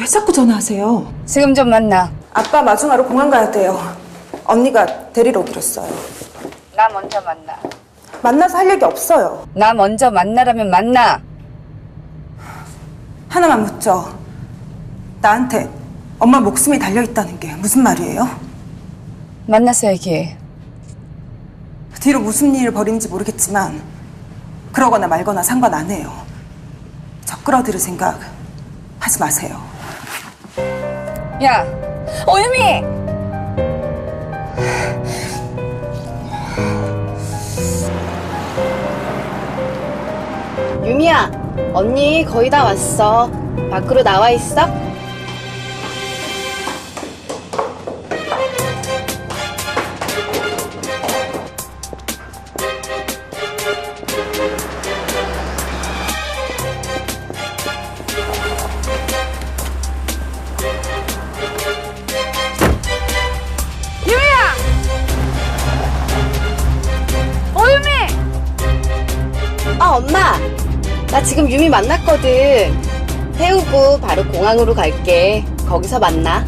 왜 자꾸 전화하세요? 지금 좀 만나. 아빠 마중하러 공항 가야 돼요. 언니가 데리러 오기로 했어요. 나 먼저 만나. 만나서 할 얘기 없어요. 나 먼저 만나라면 만나. 하나만 묻죠. 나한테 엄마 목숨이 달려있다는 게 무슨 말이에요? 만나서 얘기해. 뒤로 무슨 일을 벌이는지 모르겠지만 그러거나 말거나 상관 안 해요. 저 끌어들일 생각 하지 마세요. 야, 오유미! 유미야, 언니 거의 다 왔어. 밖으로 나와 있어? 엄마. 나 지금 유미 만났거든. 태우고 바로 공항으로 갈게. 거기서 만나.